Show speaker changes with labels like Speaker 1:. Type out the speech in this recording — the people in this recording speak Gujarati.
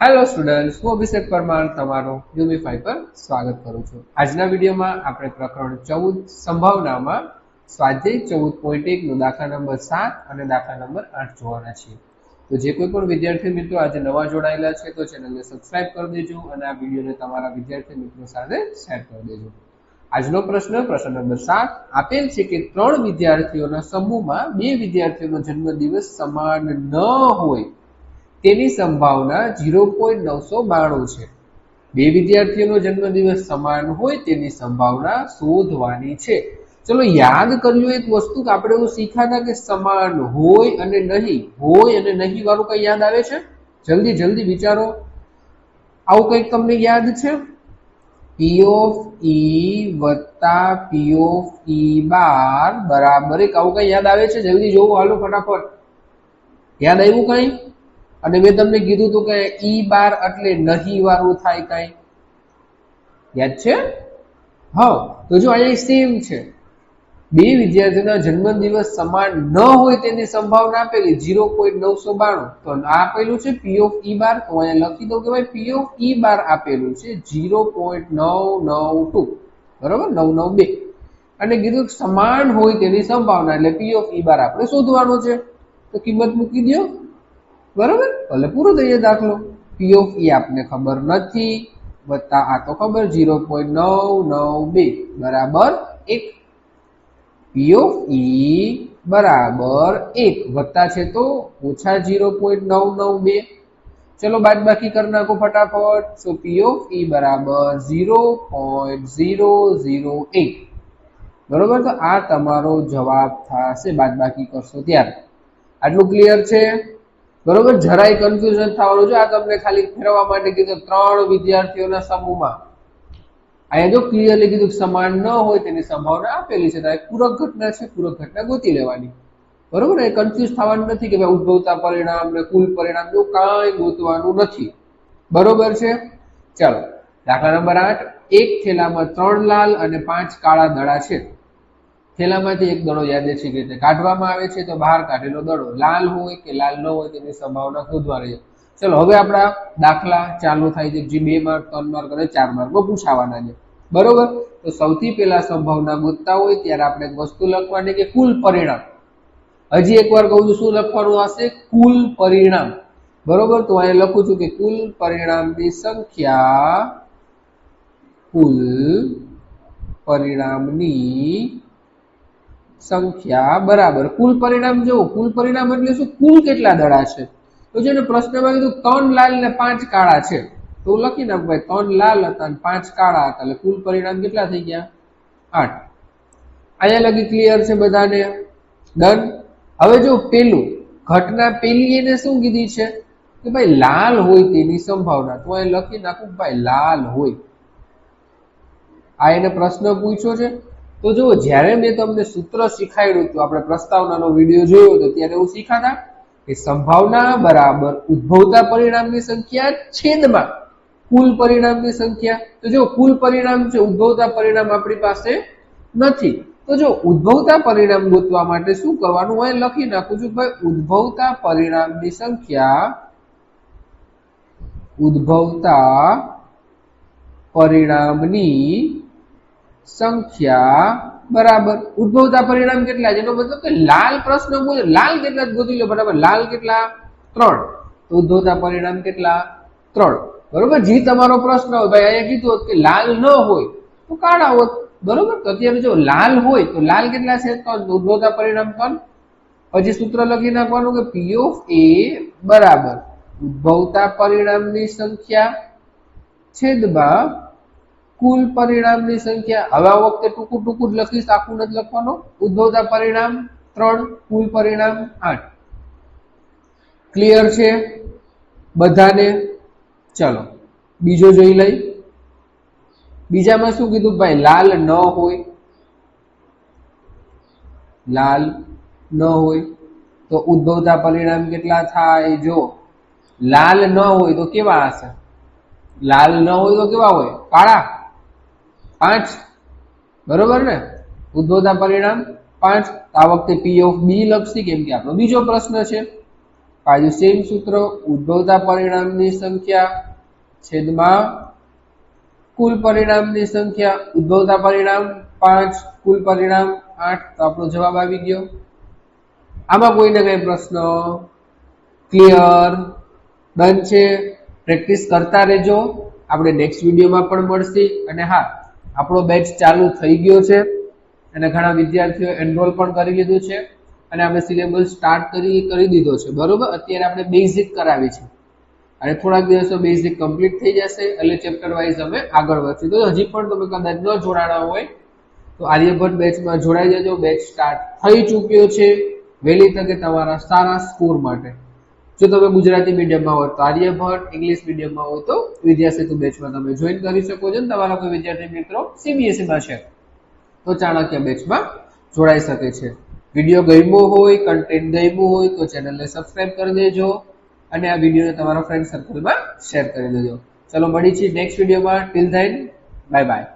Speaker 1: હેલો સ્ટુડન્ટ્સ હું અભિષેક પરમાર તમારું યુનિફાઈ પર સ્વાગત કરું છું. આજના વિડીયોમાં આપણે પ્રકરણ ચૌદ સંભાવનામાં સ્વાધ્યાય ચૌદ પોઈન્ટ એકનો દાખલા નંબર સાત અને દાખલા નંબર આઠ જોવાના છીએ. તો જે કોઈ પણ વિદ્યાર્થી મિત્રો આજે નવા જોડાયેલા છે તો ચેનલને સબસ્ક્રાઇબ કરી દેજો અને આ વિડીયોને તમારા વિદ્યાર્થી મિત્રો સાથે શેર કરી દેજો. આજનો પ્રશ્ન પ્રશ્ન નંબર સાત. આપેલ છે કે ત્રણ વિદ્યાર્થીઓના સમૂહમાં બે વિદ્યાર્થીઓનો જન્મદિવસ સમાન ન હોય તેની સંભાવના ઝીરો પોઈન્ટ નવસો બાણું છે. બે વિદ્યાર્થીઓનો જન્મદિવસ સમાન હોય તેની સંભાવના શોધવાની છે. ચલો યાદ કર્યું એક વસ્તુ કે આપણે એવું શીખ્યા કે સમાન હોય અને નહીં, હોય અને નહીં વાળું કઈ યાદ આવે છે? જલ્દી જલ્દી વિચારો. આવું કંઈક તમને યાદ છે? પી ઓફ ઈ વત્તા પી ઓફ ઈ બાર બરાબર એક આવું કઈ યાદ આવે છે? જલ્દી જોવું. હાલો, ફટાફટ. યાદ આવ્યું કઈ? અને મેં તમને કીધું હતું કે ઈ બાર એટલે નહીં વાળું થાય કઈ. યાદ છે? હા, તો જો અહીંયા સેમ છે. બે વિદ્યાર્થીઓના જન્મદિવસ સમાન ન હોય તેની સંભાવના આપેલી ઝીરો પોઈન્ટ નવસો બાણું. તો આ આપેલું છે પી ઓફ ઈ બાર, તો અહીંયા લખી દઉં કે ભાઈ પી ઓફ ઈ બાર આપેલું છે ઝીરો પોઈન્ટ નવ નવ ટુ. બરોબર? નવ નવ બે. અને કીધું સમાન હોય તેની સંભાવના, એટલે પી ઓફ ઈ બાર આપણે શોધવાનું છે. તો કિંમત મૂકી દો બરોબર? ભલે પૂરો થઈ જાય દાખલો. પી ઓફ ઈ આપને ખબર નથી. વત્તા આ તો ખબર ઝીરો પોઈન્ટ નવ નવ બે, બરાબર એક. પી ઓફ ઈ બરાબર એક, વત્તા છે તો ઓછા ઝીરો પોઈન્ટ નવ નવ બે. ચલો બાદ બાકી કરી નાખો ફટાફટ. સો પી ઓફ ઈ બરાબર ઝીરો પોઈન્ટ ઝીરો ઝીરો એક. બરોબર? તો આ તમારો જવાબ થશે બાદ બાકી કરશો ત્યારે. આટલું ક્લિયર છે? બરોબર? જરાય કન્ફ્યુઝન થવાનું છે. આ તમને ખાલી ફેરવવા માટે કીધું ત્રણ વિદ્યાર્થીઓના સમૂહમાં. અહીંયા જો ક્લિયરલી કીધું સમાન ન હોય તેની સંભાવના આપેલી છે. ત્યારે પૂરક ઘટના છે. પૂરક ઘટના ગોતી લેવાની. બરોબર? એ કન્ફ્યુઝ થવાનું નથી કે ભાઈ ઉદ્ભવતા પરિણામ ને કુલ પરિણામ એવું કાંઈ ગોતવાનું નથી. બરોબર છે? ચાલો. દાખલા નંબર આઠ. એક થેલામાં ત્રણ લાલ અને પાંચ કાળા દડા છે. થેલામાંથી એક દડો યાદેશી રીતે કાઢવામાં આવે છે, તો બહાર કાઢેલો દડો. લાલ હોય કે લાલ ન હોય તેની સંભાવના શોધવા રહી. ચલો, હવે આપણા દાખલા ચાલુ થાય છે. જે બે માર્ક ત્રણ માર્ક અને ચાર માર્કો પૂછાવાના છે. બરોબર? તો સૌથી પહેલા સંભાવના ગોતતા હોય ત્યારે આપણે વસ્તુ લખવાની કે કુલ પરિણામ. હજી એકવાર કહું છું, શું લખવાનું હશે કુલ પરિણામ. બરોબર? તો અહીંયા લખું છું કે કુલ પરિણામની સંખ્યા, કુલ પરિણામની સંખ્યા. બરાબર. કુલ પરિણામ જુઓ. કુલ પરિણામ એટલે શું? કુલ કેટલા દડા છે? તો જેને પ્રશ્નમાં કીધું, ત્રણ લાલ ને પાંચ કાળા છે. તો લખી નાખ ભાઈ, ત્રણ લાલ હતા અને પાંચ કાળા હતા. એટલે કુલ પરિણામ કેટલા થઈ ગયા? આઠ. અહીંયા લગી ક્લિયર છે બધાને? ડન હવે જો પેલું ઘટના પેલી એને શું કીધી છે? કે ભાઈ, લાલ હોય તેની સંભાવના. તો એ લખી નાખું ભાઈ, લાલ હોય. આ એને પ્રશ્ન પૂછ્યો છે. તો જુઓ, જ્યારે મેં તમને સૂત્ર શીખાડ્યું હતું, આપણે પ્રસ્તાવનાનો વીડિયો જોયો હતો ત્યારે એવું શીખાતા કે સંભાવના બરાબર ઉદ્ભવતા પરિણામની સંખ્યા છેદમાં કુલ પરિણામની સંખ્યા. તો જો કુલ પરિણામ છે, ઉદ્ભવતા પરિણામ આપણી પાસે નથી. તો જો ઉદ્ભવતા પરિણામ ગોતવા માટે શું કરવાનું હોય, લખી નાખું છું ભાઈ, ઉદ્ભવતા પરિણામની સંખ્યા, ઉદ્ભવતા પરિણામની સંખ્યા બરાબર. ઉદ્ભવતા પરિણામ કેટલા છે? મતલબ કે લાલ પ્રશ્ન લાલ કેટલા ગોતી લો બરાબર લાલ કેટલા? ત્રણ. ઉદ્ભવતા પરિણામ કેટલા? ત્રણ. બરોબર? જે તમારો પ્રશ્ન હોય, ભાઈ, અહીંયા કીધું હોત કે લાલ ન હોય, તો કાળા હોત. બરોબર? તો અત્યારે જો લાલ હોય, તો લાલ કેટલા છે? તો ઉદ્ભવતા પરિણામ પણ પછી સૂત્ર લખી નાખવાનું કે પી ઓફ એ બરાબર. ઉદ્ભવતા પરિણામની સંખ્યા છેદમાં કુલ પરિણામની સંખ્યા. હવે આ વખતે ટૂંકું ટૂંકું જ લખીશ, આખું નથી લખવાનું. ઉદ્ભવતા પરિણામ ત્રણ, કુલ પરિણામ આઠ. ક્લિયર છે? બધાને? ચલો, બીજો જોઈ લઈ. બીજામાં શું કીધું? ભાઈ, લાલ ન હોય. લાલ ન હોય. તો ઉદ્ભવતા પરિણામ કેટલા થાય? જો, લાલ ન હોય તો કેવા હશે? લાલ ન હોય તો કેવા હોય? કાળા. પાંચ. બરોબર ને? ઉદ્ભવતા પરિણામ પાંચ. આ વખતે પી ઓફ બી લખશી કેમ કે આપણો બીજો પ્રશ્ન છે. પાછું સેમ સૂત્ર ઉદ્ભવતા પરિણામની સંખ્યા છેદમાં કુલ પરિણામની સંખ્યા. ઉદ્ભવતા પરિણામ પાંચ, કુલ પરિણામ આઠ. તો આપણો જવાબ આવી ગયો. આમાં કોઈને કઈ પ્રશ્ન? ક્લિયર ડન છે? પ્રેક્ટિસ કરતા રહેજો. આપણે નેક્સ્ટ વિડીયોમાં પણ મળશે. અને હા આપણો બેચ ચાલુ થઈ ગયો છે. અને ઘણા વિદ્યાર્થીઓ એનરોલ પણ કરી લીધું છે. અને આપણે સિલેબસ સ્ટાર્ટ કરી કરી દીધો છે. બરોબર? અત્યારે આપણે બેઝિક કરાવી છે. અને થોડાક દિવસો બેઝિક કમ્પ્લીટ થઈ જશે. એટલે ચેપ્ટર વાઇઝ અમે આગળ વધશું. તો હજી પણ તમે કદાચ ન જોડાણા હોય, તો આર્યભટ્ટ બેચમાં જોડાઈ જજો. બેચ સ્ટાર્ટ થઈ ચૂક્યો છે. વહેલી તકે તમારા સારા સ્કોર માટે. જો તમે ગુજરાતી મીડિયમમાં હોય તો આર્યભટ્ટ ઇંગ્લિશ મીડિયમમાં હોય તો વિદ્યાસેતુ બેચમાં તમે જોઈન કરી શકો છો ને તમારા કોઈ વિદ્યાર્થી મિત્રો સીબીએસઈમાં છે. તો ચાણક્ય બેચમાં જોડાઈ શકે છે. વીડિયો ગમ્યો હોય કન્ટેન્ટ ગમ્યું હોય તો ચેનલને સબસ્ક્રાઇબ કરી દેજો અને આ વિડીયોને તમારા ફ્રેન્ડ સર્કલમાં શેર કરી દેજો. ચલો મળી છીએ નેક્સ્ટ વિડીયોમાં ટિલ ધેન બાય બાય